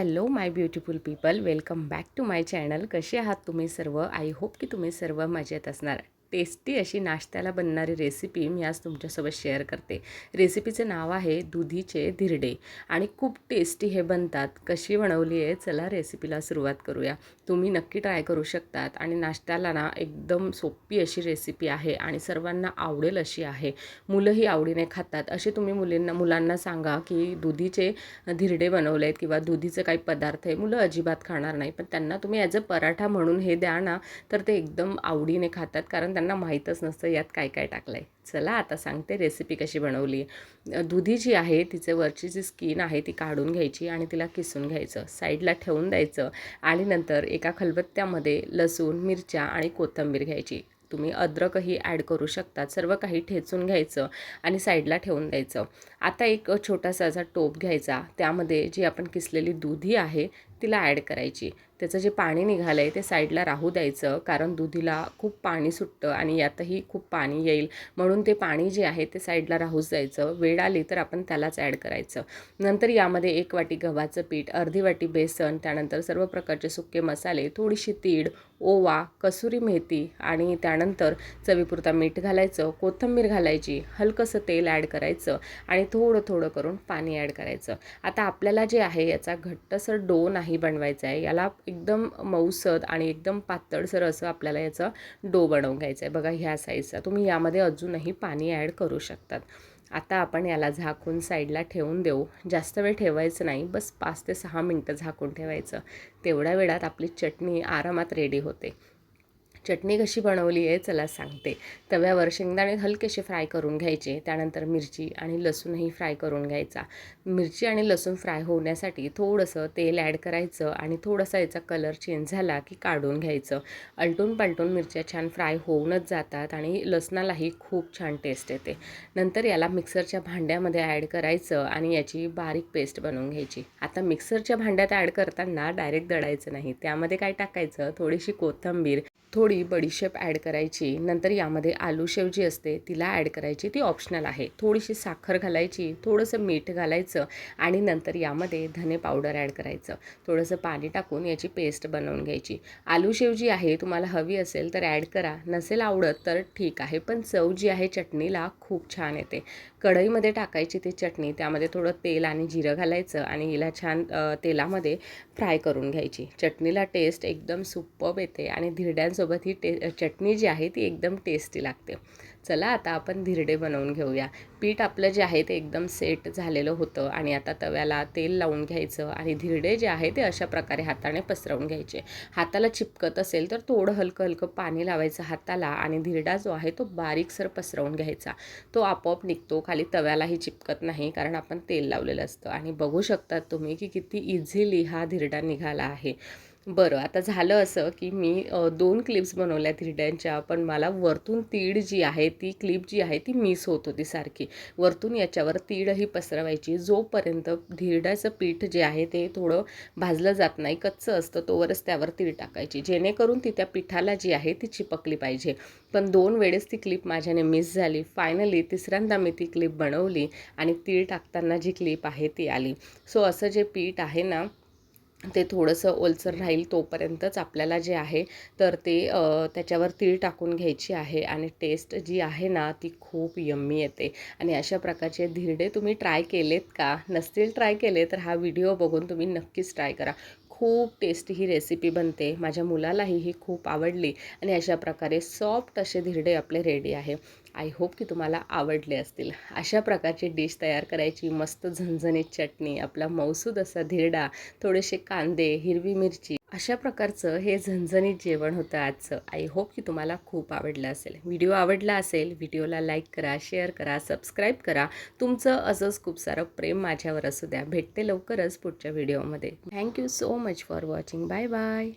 Hello my beautiful people welcome back to my channel कसे आहात तुम्ही सर्व? आय होप की तुम्ही सर्व मजेत असणार. टेस्टी अशी नाश्त्याला बनणारी रेसिपी मी आज तुमच्यासोबत शेअर करते. रेसिपीचं नाव आहे दुधीचे धिरडे. आणि खूप टेस्टी हे बनतात. कशी बनवली आहे? चला रेसिपीला सुरुवात करूया. तुम्ही नक्की ट्राय करू शकतात. आणि नाश्त्याला ना एकदम सोपी अशी रेसिपी आहे आणि सर्वांना आवडेल अशी आहे. मुलंही आवडीने खातात. असे तुम्ही मुलींना मुलांना सांगा की दुधीचे धिरडे बनवले आहेत किंवा दुधीचं काही पदार्थ आहे. मुलं अजिबात खाणार नाही. पण त्यांना तुम्ही ॲज अ पराठा म्हणून हे द्या ना तर ते एकदम आवडीने खातात. कारण त्यांना माहीतच नसतं यात काय काय टाकलं आहे चला आता सांगते रेसिपी कशी बनवली. दुधी जी आहे तिचे वरची जी स्किन आहे ती काढून घ्यायची आणि तिला किसून घ्यायचं. साईडला ठेवून द्यायचं आणि नंतर एका खलबत्त्यामध्ये लसूण मिरच्या आणि कोथिंबीर घ्यायची. तुम्ही अद्रकही ॲड करू शकतात सर्व काही ठेचून घ्यायचं आणि साईडला ठेवून द्यायचं. आता एक छोटासा असा टोप घ्यायचा. त्यामध्ये जी आपण किसलेली दुधी आहे तिला ॲड करायची. त्याचं जे पाणी निघालं आहे ते साईडला राहू द्यायचं कारण दुधीला खूप पाणी सुटतं आणि यातही खूप पाणी येईल. म्हणून ते पाणी जे आहे ते साईडला राहूच द्यायचं. वेळ आली तर आपण त्यालाच ॲड करायचं. नंतर यामध्ये एक वाटी गव्हाचं पीठ अर्धी वाटी बेसन त्यानंतर सर्व प्रकारचे सुके मसाले थोडीशी तीड ओवा कसुरी मेथी आणि त्यानंतर चवीपुरता मीठ घालायचं कोथिंबीर घालायची हलकंसं तेल ॲड करायचं आणि थोडं थोडं करून पाणी ॲड करायचं. आता आपल्याला जे आहे याचा घट्टसर डो नाही बनवायचा आहे. याला एकदम मऊसद आणि एकदम पातळसर असं आपल्याला याचा डो बनवून घ्यायचं आहे. बघा ह्या साईजचा तुम्ही यामध्ये अजूनही पाणी ॲड करू शकतात. आता आपण याला झाकून साईडला ठेवून देऊ. जास्त वेळ ठेवायचं नाही. बस पाच ते सहा मिनटं झाकून ठेवायचं. तेवढ्या वेळात आपली चटणी आरामात रेडी होते. चटणी कशी बनवली आहे चला सांगते. तव्यावर शेंगदाणे हलकेसे फ्राय करून घ्यायचे. त्यानंतर मिरची आणि लसूणही फ्राय करून घ्यायचा. मिरची आणि लसूण फ्राय होण्यासाठी थोडंसं तेल ॲड करायचं आणि थोडासा याचा कलर चेंज झाला की काढून घ्यायचं. अलटून पालटून मिरच्या छान फ्राय होऊनच जातात आणि लसणालाही खूप छान टेस्ट येते. नंतर याला मिक्सरच्या भांड्यामध्ये ॲड करायचं आणि याची बारीक पेस्ट बनवून घ्यायची. आता मिक्सरच्या भांड्यात ॲड करताना डायरेक्ट दळायचं नाही. त्यामध्ये काय टाकायचं? थोडीशी कोथिंबीर थोडी बडीशेप ॲड करायची नंतर यामध्ये आलू शेव जी असते तिला ॲड करायची ती ऑप्शनल आहे. थोडीशी साखर घालायची थोडंसं मीठ घालायचं आणि नंतर यामध्ये धने पावडर ॲड करायचं. थोडंसं पाणी टाकून याची पेस्ट बनवून घ्यायची. आलू शेव जी आहे तुम्हाला हवी असेल तर ॲड करा. नसेल आवडत तर ठीक आहे पण चव जी आहे चटणीला खूप छान येते. कढईमध्ये टाकायची ती चटणी त्यामध्ये थोडं तेल आणि जिरं घालायचं आणि हिला छान तेलामध्ये फ्राय करून घ्यायची. चटणीला टेस्ट एकदम सुप्पब येते आणि धिरड्यांसोबत ही टे चटणी जी आहे ती एकदम टेस्टी लागते. चला आता आपण धिरडे बनवून घेऊया. पीठ आपलं जे आहे ते एकदम सेट झालेलं होतं आणि आता तव्याला तेल लावून घ्यायचं आणि धिरडे जे आहे ते अशा प्रकारे हाताने पसरवून घ्यायचे. हाताला चिपकत असेल तर थोडं हलकं हलकं पाणी लावायचं हाताला आणि धिरडा जो आहे तो बारीकसर पसरवून घ्यायचा. तो आपोआप निघतो खाली तव्यालाही चिपकत नाही कारण आपण तेल लावलेलं असतं. आणि बघू शकतात तुम्ही की किती इझिली हा धिरडा निघाला आहे. बरं आता झालं असं की मी दोन क्लिप्स बनवल्या हिरड्यांच्या पण मला वरतून तीड जी आहे ती क्लिप जी आहे ती मिस होत होती सारखी. वरतून याच्यावर तीडही पसरवायची. जोपर्यंत धिरड्याचं पीठ जे आहे ते थोडं भाजलं जात नाही कच्चं असतं तोवरच त्यावर तीळ टाकायची. जेणेकरून ती त्या पिठाला जी आहे ती चिपकली पाहिजे. पण दोन वेळेस ती क्लिप माझ्याने मिस झाली. फायनली तिसऱ्यांदा मी ती क्लिप बनवली आणि तीळ टाकताना जी क्लिप आहे ती आली. सो असं जे पीठ आहे ना ते थोडंसं ओलसर राहील तोपर्यंतच आपल्याला जे आहे तर ते त्याच्यावर तीळ टाकून घ्यायची आहे आणि टेस्ट जी आहे ना ती खूप यम्मी येते. आणि अशा प्रकारचे धिरडे तुम्ही ट्राय केलेत का? नसतील ट्राय केले तर हा व्हिडिओ बघून तुम्ही नक्कीच ट्राय करा. खूप टेस्टी ही रेसिपी बनते. माझ्या मुलालाही ही खूप आवडली आणि अशा प्रकारे सॉफ्ट असे धिरडे आपले रेडी आहे. आय होप की तुम्हाला आवडले असतील. अशा प्रकारची डिश तयार करायची मस्त झणझणीत चटणी आपला मौसूद असा धिरडा थोडेसे कांदे हिरवी मिरची अशा प्रकारचं हे झणझणीत जेवण होतं आजचं. आय होप की तुम्हाला खूप आवडलं असेल. व्हिडिओ आवडला असेल व्हिडिओला लाईक करा शेअर करा सबस्क्राईब करा. तुमचं असंच खूप सारं प्रेम माझ्यावर असू द्या. भेटते लवकरच पुढच्या व्हिडिओमध्ये thank you so much for watching bye bye